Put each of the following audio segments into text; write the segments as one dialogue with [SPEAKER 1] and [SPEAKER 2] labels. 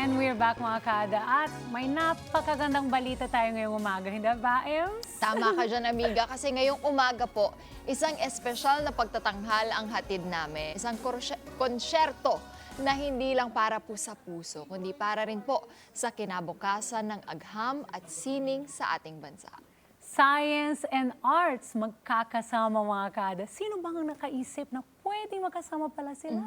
[SPEAKER 1] And we're back mga kada. At may napakagandang balita tayo ngayong umaga. Hindi ba, Ems?
[SPEAKER 2] Tama ka dyan, amiga. Kasi ngayong umaga po, isang espesyal na pagtatanghal ang hatid namin. Isang konsyerto na hindi lang para po sa puso, kundi para rin po sa kinabukasan ng agham at sining sa ating bansa.
[SPEAKER 1] Science and arts magkakasama mga kada. Sino bang nakaisip na pwedeng magkasama pala sila?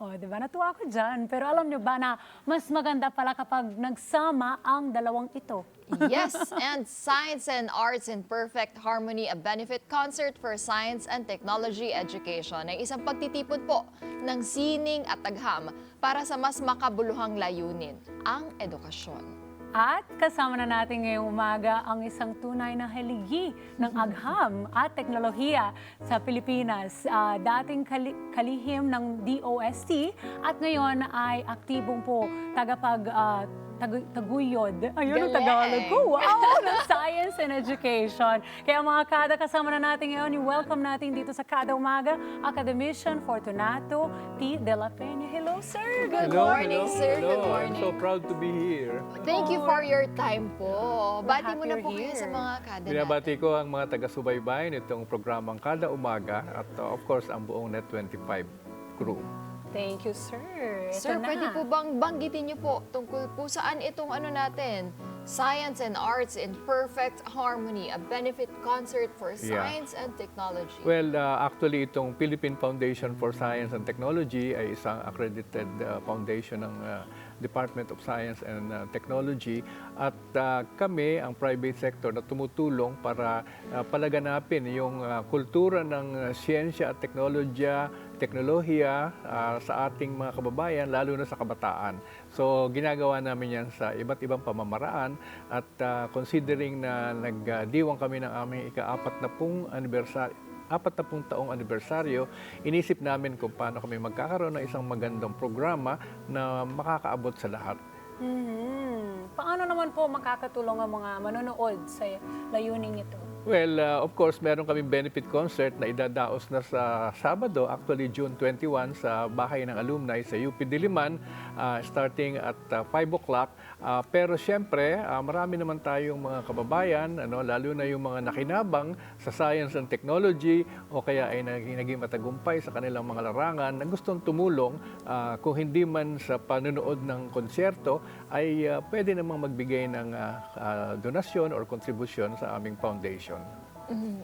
[SPEAKER 1] O, di ba? Natuwa ako dyan. Pero alam nyo ba na mas maganda pala kapag nagsama ang dalawang ito?
[SPEAKER 2] Yes, and Science and Arts in Perfect Harmony, a benefit concert for science and technology education ay isang pagtitipon po ng sining at agham para sa mas makabuluhang layunin, ang edukasyon.
[SPEAKER 1] At kasama na natin ngayong umaga ang isang tunay na haligi ng agham at teknolohiya sa Pilipinas. Ah, dating kali- kalihim ng DOST at ngayon ay aktibong po tagapag ah, tag- taguyod. Ayun ang
[SPEAKER 2] Galing!
[SPEAKER 1] Tagalog ko. Wow! ng Science and Education. Kaya mga kada kasama na natin ngayon, i-welcome natin dito sa Kada Umaga, Academician Fortunato T. De La Peña. Hello, sir! Good
[SPEAKER 2] Good morning, sir.
[SPEAKER 3] Hello.
[SPEAKER 2] Good morning.
[SPEAKER 3] I'm so proud to be here.
[SPEAKER 2] Thank you for your time po.
[SPEAKER 1] We're
[SPEAKER 2] Bati mo
[SPEAKER 1] happy
[SPEAKER 2] na
[SPEAKER 1] you're
[SPEAKER 2] po kayo
[SPEAKER 1] here.
[SPEAKER 2] sa mga kada
[SPEAKER 3] Binabati ko ang mga taga-subaybay nitong programang Kada Umaga at uh, of course ang buong Net25 crew.
[SPEAKER 1] Thank you, sir. Ito
[SPEAKER 2] Sir,
[SPEAKER 1] na.
[SPEAKER 2] pwede po bang banggitin niyo po tungkol po saan itong ano natin, Science and Arts in Perfect Harmony, a benefit concert for
[SPEAKER 3] Yeah.
[SPEAKER 2] science and technology.
[SPEAKER 3] Well, uh, actually itong Philippine Foundation for Science and Technology ay isang accredited uh, foundation ng uh, Department of Science and uh, Technology at uh, kami ang private sector na tumutulong para uh, palaganapin yung uh, kultura ng uh, siyensya at teknolohiya teknolohiya uh, sa ating mga kababayan lalo na sa kabataan. So ginagawa namin yan sa iba't ibang pamamaraan at uh, considering na nagdiwang kami ng aming ika-apat na pong anniversary apat na pong taong anibersaryo, inisip namin kung paano kami magkakaroon ng isang magandang programa na makakaabot sa lahat.
[SPEAKER 1] Mhm. Paano naman po makakatulong ang mga manonood sa layuning ito?
[SPEAKER 3] Well, uh, of course, meron kaming benefit concert na idadaos na sa Sabado, actually June 21, sa Bahay ng Alumni sa UP Diliman, uh, starting at uh, 5 o'clock. Uh, pero siyempre, uh, marami naman tayong mga kababayan, ano, lalo na yung mga nakinabang sa science and technology o kaya ay naging, naging matagumpay sa kanilang mga larangan na gustong tumulong uh, kung hindi man sa panonood ng konsyerto ay uh, pwede namang magbigay ng uh, uh, donasyon or kontribusyon sa aming foundation.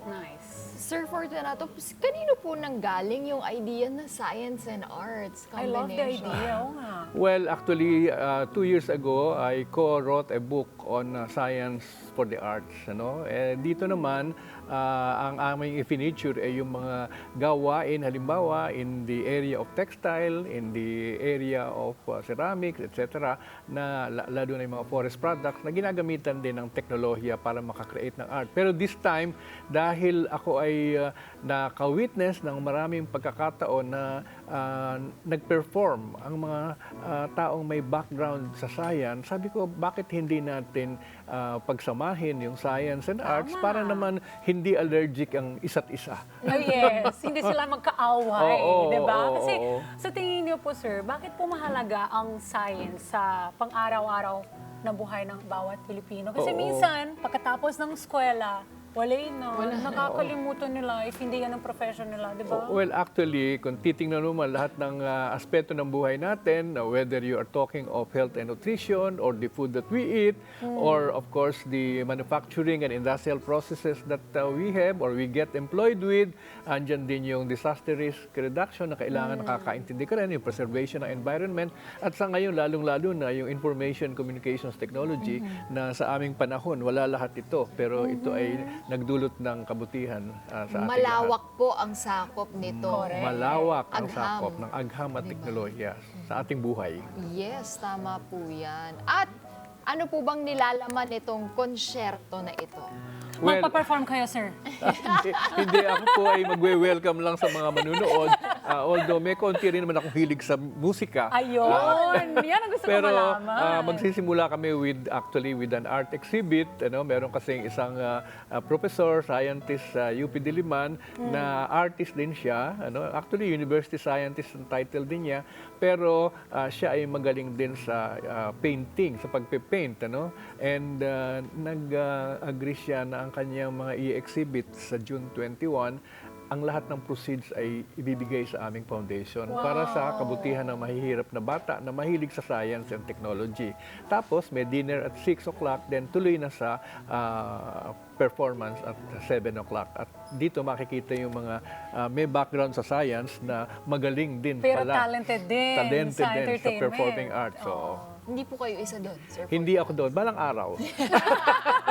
[SPEAKER 1] Nice.
[SPEAKER 2] Sir Fortunato, kanino po nanggaling yung idea na Science and Arts
[SPEAKER 1] I love the
[SPEAKER 2] combination?
[SPEAKER 1] idea. Oo nga.
[SPEAKER 3] Well, actually, uh, two years ago, I co-wrote a book on uh, science for the arts. Ano? Eh, dito naman, uh, ang aming ifiniture ay yung mga gawain, halimbawa, in the area of textile, in the area of uh, ceramics, etc., na la- lalo na yung mga forest products na ginagamitan din ng teknolohiya para makakreate ng art. Pero this time, dahil ako ay uh, naka-witness ng maraming pagkakataon na uh, nag-perform ang mga uh, taong may background sa science, sabi ko, bakit hindi natin uh, pagsamahin yung science and arts para naman hindi allergic ang isa't isa?
[SPEAKER 1] Oh yes, hindi sila magkaaway,
[SPEAKER 3] Oo,
[SPEAKER 1] di ba? Kasi
[SPEAKER 3] oo.
[SPEAKER 1] sa tingin niyo po sir, bakit po mahalaga ang science sa pang-araw-araw na buhay ng bawat Pilipino? Kasi
[SPEAKER 3] Oo.
[SPEAKER 1] minsan, pagkatapos ng eskwela, wala na. Nakakalimutan nila if hindi yan ang profession nila, di ba?
[SPEAKER 3] Well, actually, kung titingnan mo man lahat ng uh, aspeto ng buhay natin, uh, whether you are talking of health and nutrition, or the food that we eat, or of course the manufacturing and industrial processes that uh, we have or we get employed with, andyan din yung disaster risk reduction na kailangan nakakaintindi ka rin, yung preservation ng environment, at sa ngayon, lalong-lalo na yung information communications technology na sa aming panahon, wala lahat ito, pero ito ay nagdulot ng kabutihan uh, sa ating lahat.
[SPEAKER 2] Malawak po ang sakop nito.
[SPEAKER 1] Correct.
[SPEAKER 3] Malawak ang
[SPEAKER 2] Agham.
[SPEAKER 3] sakop ng agham at teknolohiya sa ating buhay.
[SPEAKER 2] Yes, tama po yan. At ano po bang nilalaman itong konsyerto na ito?
[SPEAKER 3] Well,
[SPEAKER 1] Magpa-perform kayo, sir.
[SPEAKER 3] hindi, hindi ako po ay magwe-welcome lang sa mga manunood. Ah, although may konti rin naman akong hilig sa musika.
[SPEAKER 1] Ayun! Yan ang gusto
[SPEAKER 3] Pero
[SPEAKER 1] ko malaman.
[SPEAKER 3] ah, magsisimula kami with actually with an art exhibit. Ano, meron kasing isang ah, ah, professor, scientist sa UP Diliman na artist din siya. Ano, actually university scientist ang title din niya. Pero ah, siya ay magaling din sa ah, painting, sa pagpe-paint, ano? And ah, nag-agree siya na ang kanyang mga i-exhibit sa June 21 ang lahat ng proceeds ay ibibigay sa aming foundation para sa kabutihan ng mahihirap na bata na mahilig sa science and technology. Tapos may dinner at 6 o'clock, then tuloy na sa ah, performance at 7 o'clock. At dito makikita yung mga ah, may background sa science na magaling din
[SPEAKER 1] Pero
[SPEAKER 3] pala.
[SPEAKER 1] talented din
[SPEAKER 3] Talented
[SPEAKER 1] sa
[SPEAKER 3] din sa performing arts. oo.
[SPEAKER 2] Hindi po kayo isa doon, Sir
[SPEAKER 3] Hindi ako doon. Balang araw.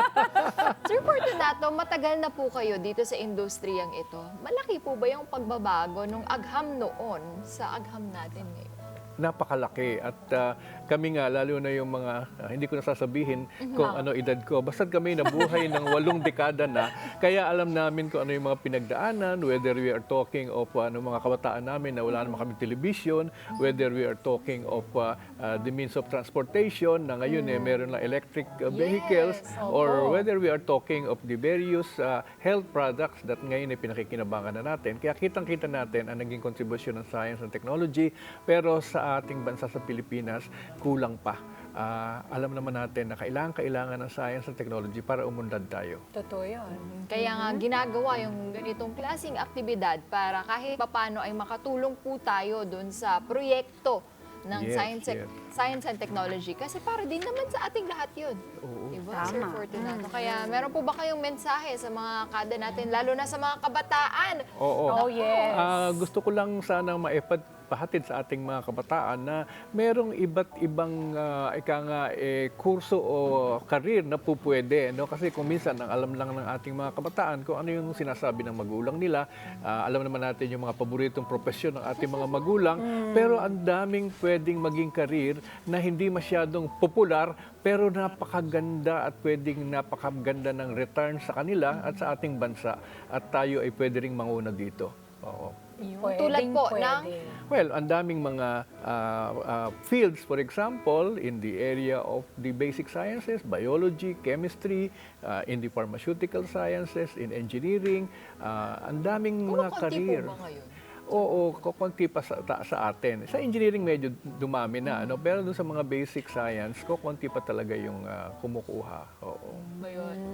[SPEAKER 2] Sir Fortunato, matagal na po kayo dito sa industriyang ito. Malaki po ba yung pagbabago nung agham noon sa agham natin ngayon?
[SPEAKER 3] Napakalaki. At ah, kami nga lalo na yung mga ah, hindi ko nasasabihin kung ano edad ko. Basta kami nabuhay ng walong dekada na. Kaya alam namin kung ano yung mga pinagdaanan whether we are talking of ano mga kabataan namin na wala naman kami television whether we are talking of ah, ah, the means of transportation na ngayon eh meron na electric ah, vehicles or whether we are talking of the various ah, health products that ngayon ay pinakikinabangan na natin. Kaya kitang-kita natin ang naging kontribusyon ng science and technology. Pero sa ating bansa sa Pilipinas kulang pa. Ah, alam naman natin na kailangan-kailangan ng science and technology para umunlad tayo.
[SPEAKER 1] Totoo yun.
[SPEAKER 2] Kaya nga ginagawa yung ganitong klaseng aktibidad para kahit papano ay makatulong po tayo doon sa proyekto ng
[SPEAKER 3] Yes,
[SPEAKER 2] science,
[SPEAKER 3] yes.
[SPEAKER 2] science and technology. Kasi para din naman sa ating lahat yun.
[SPEAKER 3] Oo.
[SPEAKER 2] Diba, Sir
[SPEAKER 1] Tama.
[SPEAKER 2] Fortunato? Kaya meron po ba kayong mensahe sa mga kada natin, lalo na sa mga kabataan?
[SPEAKER 3] Oo.
[SPEAKER 1] Oh, yes.
[SPEAKER 3] Ah, gusto ko lang sana maipad pahatid sa ating mga kabataan na merong iba't ibang ah, ika nga eh, kurso o karir na po pwede no kasi kung minsan ang alam lang ng ating mga kabataan kung ano yung sinasabi ng magulang nila ah, alam naman natin yung mga paboritong profesyon ng ating mga magulang pero ang daming pwedeng maging karir na hindi masyadong popular pero napakaganda at pwedeng napakaganda ng return sa kanila at sa ating bansa at tayo ay pwede ring manguna dito. Oo.
[SPEAKER 1] Pwedeng
[SPEAKER 2] Tulad po
[SPEAKER 1] pwede.
[SPEAKER 2] ng-
[SPEAKER 3] Well, ang daming mga ah, ah, fields, for example, in the area of the basic sciences, biology, chemistry, ah, in the pharmaceutical sciences, in engineering, ah, ang daming mga
[SPEAKER 2] Kumukunti
[SPEAKER 3] career.
[SPEAKER 2] po ba ngayon?
[SPEAKER 3] Oo, kukunti pa sa, ta- sa atin. Sa engineering medyo dumami na, ano? pero doon sa mga basic science, kukunti pa talaga yung ah, kumukuha. Oo.
[SPEAKER 2] Biology,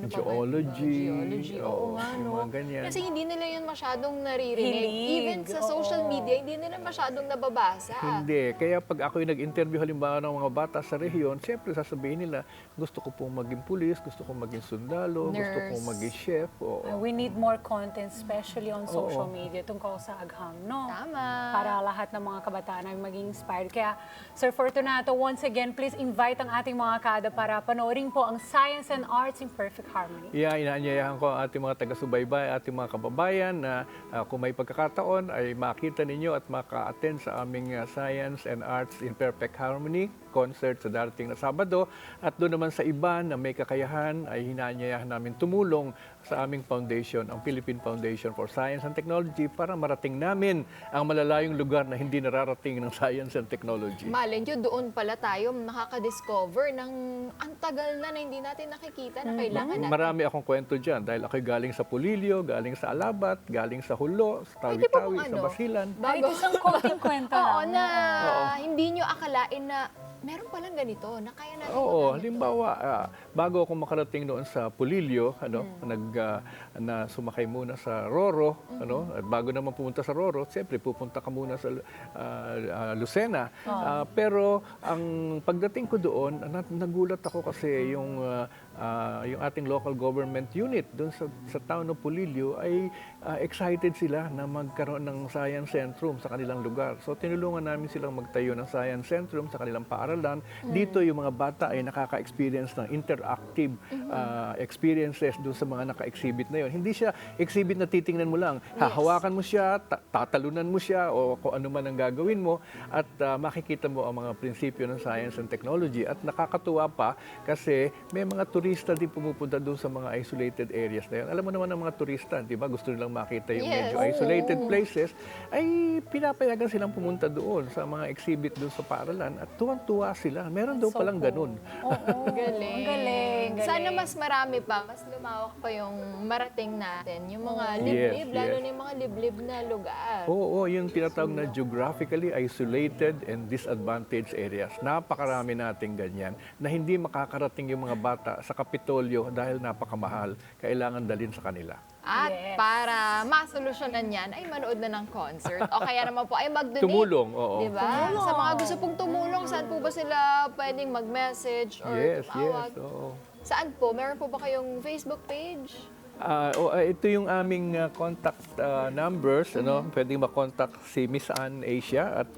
[SPEAKER 2] ano pa ba?
[SPEAKER 3] Geology,
[SPEAKER 2] Geology, oo,
[SPEAKER 3] oo,
[SPEAKER 2] nga,
[SPEAKER 3] yung
[SPEAKER 2] no?
[SPEAKER 3] mga ganyan.
[SPEAKER 2] Kasi hindi nila yun masyadong naririnig.
[SPEAKER 1] Hilig,
[SPEAKER 2] Even sa
[SPEAKER 1] oo.
[SPEAKER 2] social media, hindi nila masyadong nababasa.
[SPEAKER 3] Hindi. Kaya pag ako'y nag-interview halimbawa ng mga bata sa rehiyon, siyempre sasabihin nila, gusto ko pong maging pulis, gusto ko maging sundalo, gusto
[SPEAKER 2] Nurse.
[SPEAKER 3] kong maging chef. Oo.
[SPEAKER 1] Uh, we need more content, especially on social
[SPEAKER 3] Oo.
[SPEAKER 1] media, tungkol sa agham, no?
[SPEAKER 2] Tama.
[SPEAKER 1] Para lahat ng mga kabataan ay maging inspired. Kaya, Sir Fortunato, once again, please invite ang ating mga kada para panoorin po ang Science and Arts in Perfect Harmony.
[SPEAKER 3] Yeah, inaanyayahan ko ang ating mga taga-subaybay, ating mga kababayan na ah, kung may pagkakataon ay makita ninyo at maka-attend sa aming ah, Science and Arts in Perfect Harmony concert sa darating na Sabado. At doon naman sa iba na may kakayahan ay hinaanyayahan namin tumulong sa aming foundation, ang Philippine Foundation for Science and Technology para marating namin ang malalayong lugar na hindi nararating ng science and technology.
[SPEAKER 2] Malay nyo, doon pala tayo nakaka-discover ng ang tagal na na hindi natin nakikita na kailangan natin.
[SPEAKER 3] Marami akong kwento dyan dahil ako'y galing sa Pulilio, galing sa Alabat, galing sa Hulo, sa Tawi-Tawi, sa
[SPEAKER 2] ano,
[SPEAKER 3] Basilan.
[SPEAKER 1] Kahit isang konting kwento
[SPEAKER 2] Oo, na
[SPEAKER 3] Oo.
[SPEAKER 2] hindi nyo akalain na meron palang ganito, na kaya natin
[SPEAKER 3] Oo, halimbawa, ah, bago ako makarating noon sa Pulilio, ano,
[SPEAKER 2] Hmm.
[SPEAKER 3] nag ah, na sumakay muna sa Roro,
[SPEAKER 2] Hmm.
[SPEAKER 3] ano, at bago naman pumunta sa Roro, siyempre pupunta ka muna sa ah, ah, Lucena. Ah, pero ang pagdating ko doon, na- nagulat ako kasi yung ah, ah, yung ating local government unit doon sa, sa town of Pulilio ay ah, excited sila na magkaroon ng science centrum sa kanilang lugar. So tinulungan namin silang magtayo ng science centrum sa kanilang paaralan paaralan. Dito yung mga bata ay nakaka-experience ng interactive ah, experiences doon sa mga naka-exhibit na yun. Hindi siya exhibit na titingnan mo lang. Hahawakan mo siya, ta- tatalunan mo siya o kung ano man ang gagawin mo at ah, makikita mo ang mga prinsipyo ng science and technology. At nakakatuwa pa kasi may mga turista din pumupunta doon sa mga isolated areas na yun. Alam mo naman ang mga turista, di ba? Gusto nilang makita yung
[SPEAKER 2] Yes.
[SPEAKER 3] medyo isolated places. Ay pinapayagan silang pumunta doon sa mga exhibit doon sa paaralan at tuwang-tuwa sila. Meron daw
[SPEAKER 1] So
[SPEAKER 3] palang
[SPEAKER 1] cool.
[SPEAKER 3] ganun.
[SPEAKER 1] Oo.
[SPEAKER 2] Galing.
[SPEAKER 1] Ang galing, galing.
[SPEAKER 2] Sana mas marami pa, mas lumawak pa yung marating natin. Yung mga
[SPEAKER 3] Yes,
[SPEAKER 2] liblib, lalo
[SPEAKER 3] yes.
[SPEAKER 2] na yung mga liblib na lugar.
[SPEAKER 3] Oo, oo, yung tinatawag na geographically isolated and disadvantaged areas. Napakarami nating ganyan na hindi makakarating yung mga bata sa Kapitolyo dahil napakamahal. Kailangan dalin sa kanila.
[SPEAKER 2] At
[SPEAKER 1] Yes.
[SPEAKER 2] para masolusyonan yan, ay manood na ng concert. O kaya naman po ay mag-donate.
[SPEAKER 3] Tumulong, oo.
[SPEAKER 2] Di ba? Sa mga gusto pong tumulong, saan po ba sila pwedeng mag-message or
[SPEAKER 3] Yes,
[SPEAKER 2] tumawag?
[SPEAKER 3] yes. Oo.
[SPEAKER 2] Saan po? Meron po ba kayong Facebook page?
[SPEAKER 3] Ah, o, ah, ito yung aming ah, contact ah, numbers. Ano? Pwedeng makontak si Miss Ann Asia at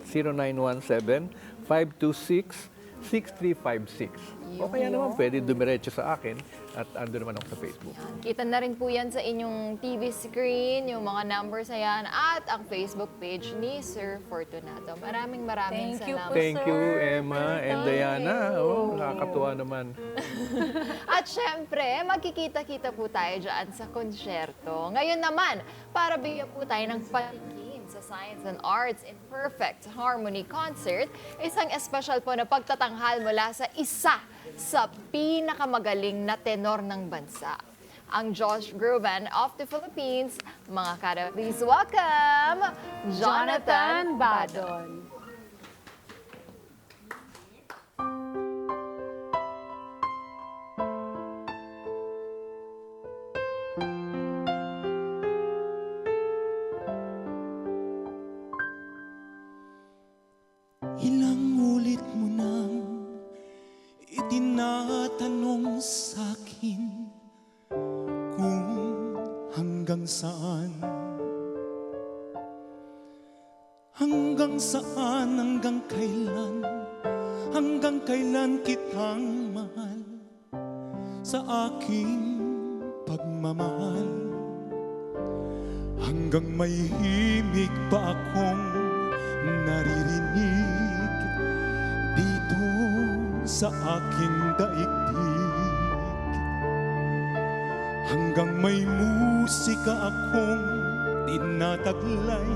[SPEAKER 3] 0917-526-6356. O kaya naman pwede dumiretso sa akin at ando naman ako sa Facebook.
[SPEAKER 2] Kita na rin po yan sa inyong TV screen, yung mga numbers na yan, at ang Facebook page ni Sir Fortunato. Maraming maraming
[SPEAKER 1] Thank you
[SPEAKER 2] salamat.
[SPEAKER 1] po,
[SPEAKER 3] Thank you. Emma and Diana. Oh, nakakatuwa naman.
[SPEAKER 2] At syempre, magkikita-kita po tayo dyan sa konsyerto. Ngayon naman, para bigyan po tayo ng palikin sa Science and Arts in Perfect Harmony Concert, isang espesyal po na pagtatanghal mula sa isa sa pinakamagaling na tenor ng bansa. Ang Josh Groban of the Philippines. Mga kada, please welcome,
[SPEAKER 1] Jonathan Badon.
[SPEAKER 4] Aking pagmamahal. Hanggang may himig pa akong naririnig Dito sa aking daigdig. Hanggang may musika akong tinataglay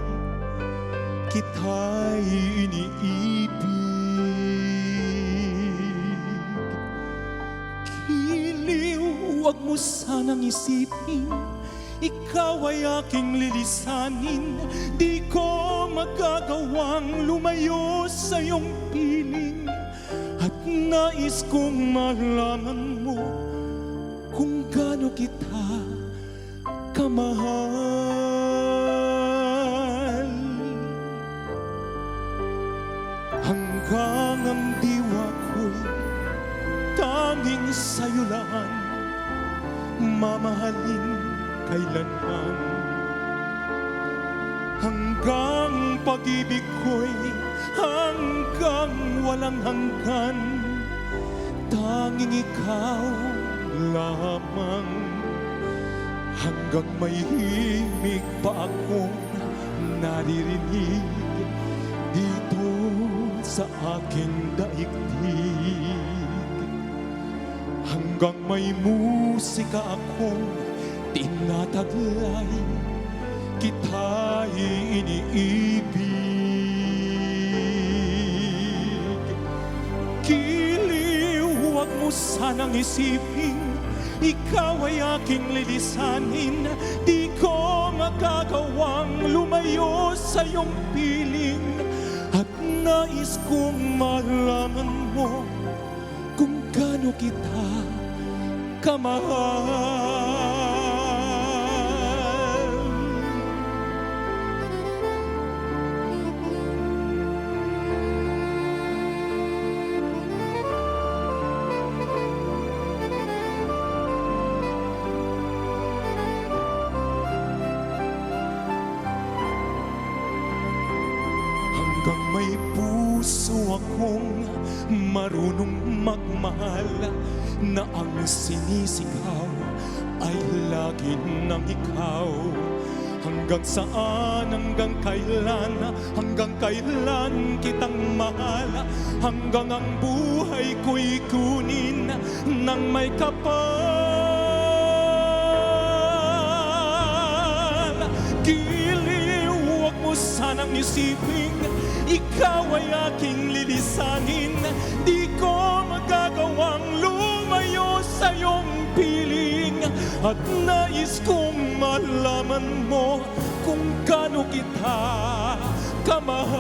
[SPEAKER 4] Kita'y iniibig mo sanang isipin Ikaw ay aking lilisanin. Di ko magagawang lumayo sa iyong piling. At nais kong malaman mo Kung gaano kita kamahal. Hanggang ang diwa ko'y tanging sa'yo lang Mamahalin kailanman. Hanggang pag-ibig ko'y hanggang walang hanggan Tanging ikaw lamang. Hanggang may himig pa akong naririnig Dito sa aking daigdig Hanggang may musika akong tinataglay Kita'y iniibig. Giliw, huwag mo sanang isipin Ikaw ay aking lilisanin. Di ko magagawang lumayo sa iyong piling At nais kong malaman mo gaano kita kamahal? Hanggang may puso akong marunong magmahal na ang sinisigaw ay lagi ng ikaw. Hanggang saan, hanggang kailan, hanggang kailan kitang mahal Hanggang ang buhay ko'y kunin ng may kapal Giliw, huwag mo sanang isipin Ikaw ay aking lilisanin Di ko magagawang lumayo sa iyong piling. At nais kong malaman mo Kung gaano kita kamahal.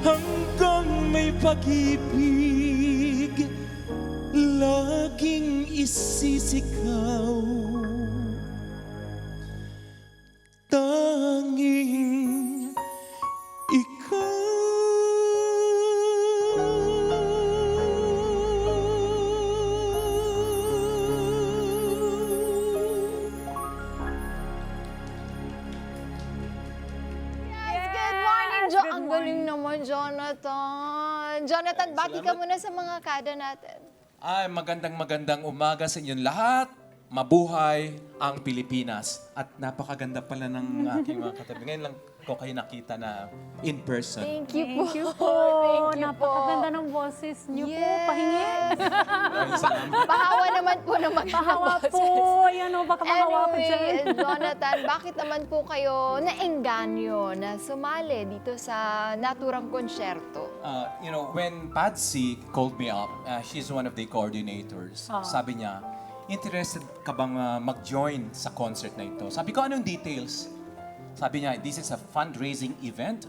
[SPEAKER 4] Hanggang may pag-ibig Laging isisikaw
[SPEAKER 2] Bati ka muna sa mga kada natin.
[SPEAKER 5] Ay, magandang magandang umaga sa inyong lahat. Mabuhay ang Pilipinas. At napakaganda pala ng aking mga katabi. Ngayon lang ko kayo nakita na in person.
[SPEAKER 2] Thank you
[SPEAKER 1] Thank
[SPEAKER 2] po.
[SPEAKER 1] you po.
[SPEAKER 2] Thank you po.
[SPEAKER 1] Napakaganda ng boses niyo po.
[SPEAKER 2] Yes.
[SPEAKER 1] Pahingi.
[SPEAKER 5] Maraming salamat.
[SPEAKER 2] Pahawa naman po ng mga
[SPEAKER 1] Pahawa po. Ayan o, baka mahawa ko dyan.
[SPEAKER 2] Anyway, Jonathan, bakit naman po kayo naengganyo na sumali dito sa naturang konsyerto?
[SPEAKER 5] Uh, you know, when Patsy called me up, uh, she's one of the coordinators.
[SPEAKER 1] Ah.
[SPEAKER 5] Sabi niya, interested ka bang uh, mag-join sa concert na ito? Sabi ko, anong details? Sabi niya, this is a fundraising event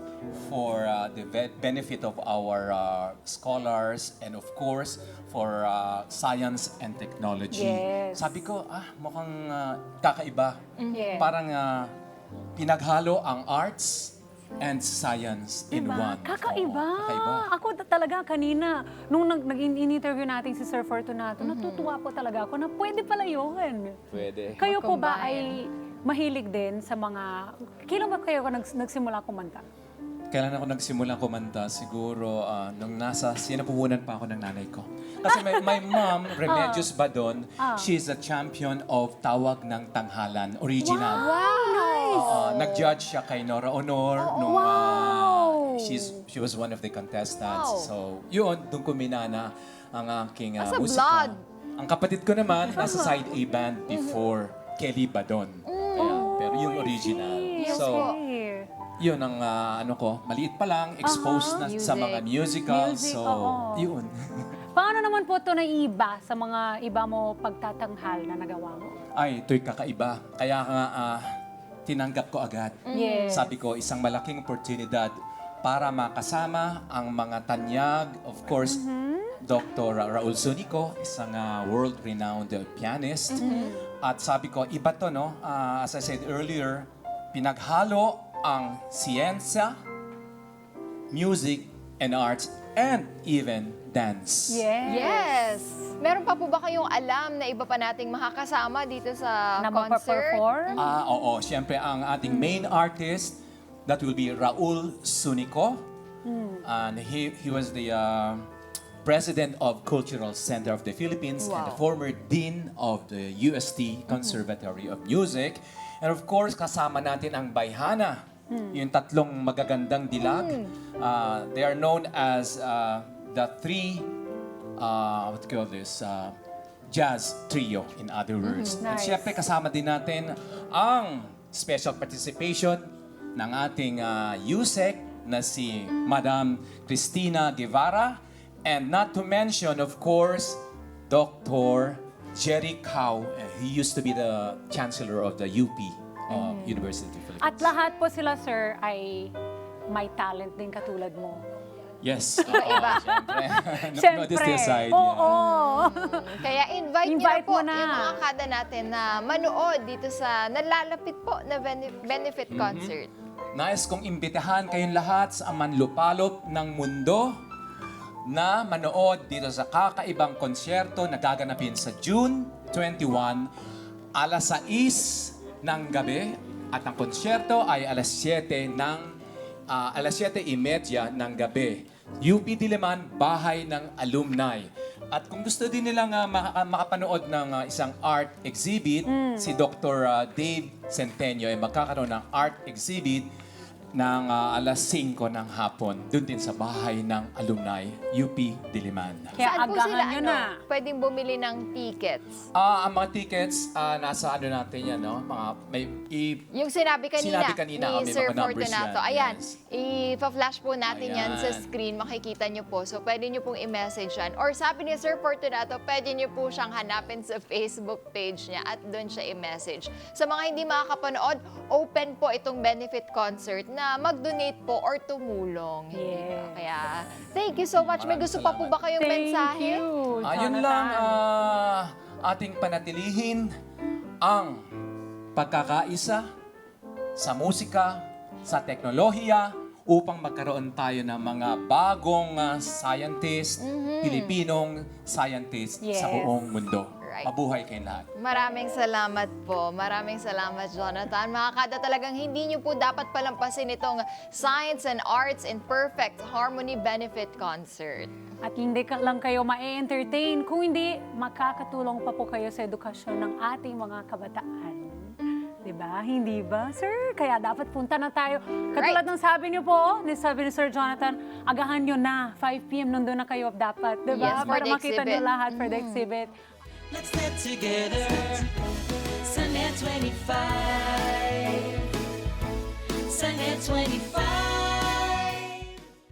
[SPEAKER 5] for uh, the be- benefit of our uh, scholars and of course for uh, science and technology.
[SPEAKER 1] Yes.
[SPEAKER 5] Sabi ko, ah, mukhang uh, kakaiba.
[SPEAKER 1] Yes.
[SPEAKER 5] Parang uh, pinaghalo ang arts and science in
[SPEAKER 1] Diba?
[SPEAKER 5] one.
[SPEAKER 1] Kakaiba.
[SPEAKER 5] Oo, kakaiba.
[SPEAKER 1] Ako ta- talaga kanina, nung nag, nag-interview natin si Sir Fortunato,
[SPEAKER 5] Mm-hmm.
[SPEAKER 1] natutuwa po talaga ako na pwede pala yun.
[SPEAKER 5] Pwede.
[SPEAKER 1] Kayo po ba ay mahilig din sa mga... Kailan ba kayo nags, nagsimula kumanta?
[SPEAKER 5] Kailan ako nagsimula kumanta? Siguro ah, nung nasa, sinapuhunan pa ako ng nanay ko. Kasi my, my mom, Remedios Badon, she's a champion of Tawag ng Tanghalan, original.
[SPEAKER 1] Wow! Nice!
[SPEAKER 5] Oo, nag-judge siya kay Nora Honor. nung,
[SPEAKER 1] wow!
[SPEAKER 5] ah, she's, she was one of the contestants.
[SPEAKER 2] Wow.
[SPEAKER 5] So, yun, doon ko minana ang aking ah,
[SPEAKER 2] As a
[SPEAKER 5] musika.
[SPEAKER 2] blood.
[SPEAKER 5] Ang kapatid ko naman, nasa side A band before Kelly Badon. Yung original.
[SPEAKER 2] Yes
[SPEAKER 5] so,
[SPEAKER 2] po.
[SPEAKER 5] yun ang ah, ano ko, maliit pa lang, exposed na sa
[SPEAKER 2] Music.
[SPEAKER 5] mga musicals.
[SPEAKER 1] Music,
[SPEAKER 5] so,
[SPEAKER 1] oo.
[SPEAKER 5] yun.
[SPEAKER 1] Paano naman po ito naiba sa mga iba mo pagtatanghal na nagawa mo?
[SPEAKER 5] Ay, ito'y kakaiba. Kaya nga, ah, tinanggap ko agad.
[SPEAKER 1] Yes.
[SPEAKER 5] Sabi ko, isang malaking oportunidad para makasama ang mga tanyag, of course, Dr. Raul Zunico, isang ah, world-renowned uh, pianist. At sabi ko, iba to, no? Ah, as I said earlier, pinaghalo ang siyensya, music, and arts, and even dance.
[SPEAKER 1] Yes.
[SPEAKER 2] Yes! Meron pa po ba kayong alam na iba pa nating makakasama dito sa
[SPEAKER 1] Na
[SPEAKER 2] concert?
[SPEAKER 1] magpa-perform?
[SPEAKER 5] Ah, oo. Siyempre, ang ating main artist, that will be Raul Sunico. And he, he was the uh, president of Cultural Center of the Philippines and the
[SPEAKER 2] Wow.
[SPEAKER 5] former dean of the UST Conservatory of Music. And of course, kasama natin ang Bayhana, yung tatlong magagandang dilag. Uh, they are known as uh, the three, uh, what do you call this, uh, jazz trio, in other words. And
[SPEAKER 1] Nice.
[SPEAKER 5] syempre, kasama din natin ang special participation ng ating uh, USEC na si Madam Cristina Guevara and not to mention, of course, Dr. Jerry Cow. He used to be the chancellor of the UP, uh, University of Philippines.
[SPEAKER 1] At lahat po sila, sir, ay may talent din katulad mo.
[SPEAKER 5] Yes. Iba-iba. Siyempre. No-
[SPEAKER 1] Siyempre.
[SPEAKER 5] Modesty aside.
[SPEAKER 1] Oo.
[SPEAKER 5] yeah.
[SPEAKER 2] Kaya invite, niyo
[SPEAKER 1] Invite
[SPEAKER 2] na po
[SPEAKER 1] mo na.
[SPEAKER 2] yung mga kada natin na manood dito sa nalalapit po na bene- benefit
[SPEAKER 5] Mm-hmm.
[SPEAKER 2] concert.
[SPEAKER 5] Nais kong imbitahan kayong lahat sa manlupalop ng mundo na manood dito sa kakaibang konsyerto na gaganapin sa June 21, alas 6 ng gabi At ang konsyerto ay alas 7 ng ah, alas 7.30 ng gabi. UP Diliman, Bahay ng Alumni. At kung gusto din nilang ah, maka- ah, makapanood ng ah, isang art exhibit, si Dr. ah, Dave Centenio ay magkakaroon ng art exhibit ng ah, alas 5 ng hapon, doon din sa Bahay ng Alumni, UP Diliman.
[SPEAKER 1] Kaya
[SPEAKER 2] Saan po
[SPEAKER 1] agahan
[SPEAKER 2] sila
[SPEAKER 1] nyo
[SPEAKER 2] ano,
[SPEAKER 1] na.
[SPEAKER 2] pwedeng bumili ng tickets?
[SPEAKER 5] Ah, ang mga tickets ah, nasa ano natin yan, no? Mga may i-
[SPEAKER 2] Yung sinabi kanina,
[SPEAKER 5] Sinabi kanina,
[SPEAKER 2] ni
[SPEAKER 5] oh, may
[SPEAKER 2] Sir
[SPEAKER 5] mga numbers
[SPEAKER 2] Fortunato.
[SPEAKER 5] yan,
[SPEAKER 2] Ayan,
[SPEAKER 5] yes.
[SPEAKER 2] i-flash po natin yan sa
[SPEAKER 5] Ayan.
[SPEAKER 2] screen. Makikita nyo po. So, pwede nyo pong i-message yan. Or sabi ni Sir Fortunato, pwede nyo po siyang hanapin sa Facebook page niya at doon siya i-message. Sa mga hindi makakapanood, open po itong benefit concert na mag-donate po or tumulong. Ba? Kaya, thank you so much. May
[SPEAKER 5] Maraming
[SPEAKER 2] gusto pa po ba kayong
[SPEAKER 1] Thank
[SPEAKER 2] mensahe?
[SPEAKER 1] you,
[SPEAKER 5] Ayun
[SPEAKER 1] Jonathan.
[SPEAKER 5] lang, ah, ating panatilihin ang pagkakaisa sa musika, sa teknolohiya, upang magkaroon tayo ng mga bagong ah, scientist, Pilipinong scientist sa
[SPEAKER 1] Yes.
[SPEAKER 5] buong mundo.
[SPEAKER 2] Right.
[SPEAKER 5] Mabuhay kayong lahat.
[SPEAKER 2] Maraming salamat po. Maraming salamat, Jonathan. Mga kada talagang hindi niyo po dapat palampasin itong Science and Arts in Perfect Harmony Benefit Concert.
[SPEAKER 1] At hindi ka lang kayo ma-entertain, kung hindi, makakatulong pa po kayo sa edukasyon ng ating mga kabataan. 'Di ba? Hindi ba, sir? Kaya dapat punta na tayo. Katulad
[SPEAKER 2] Right.
[SPEAKER 1] ng sabi niyo po, ni sabi ni Sir Jonathan, agahan niyo na, 5 p.m. nandun na kayo dapat, 'di ba?
[SPEAKER 2] Yes, for
[SPEAKER 1] Para
[SPEAKER 2] the
[SPEAKER 1] makita
[SPEAKER 2] exhibit.
[SPEAKER 1] niyo lahat for the exhibit.
[SPEAKER 6] Let's get together. Sunday at 25. Sunday at 25.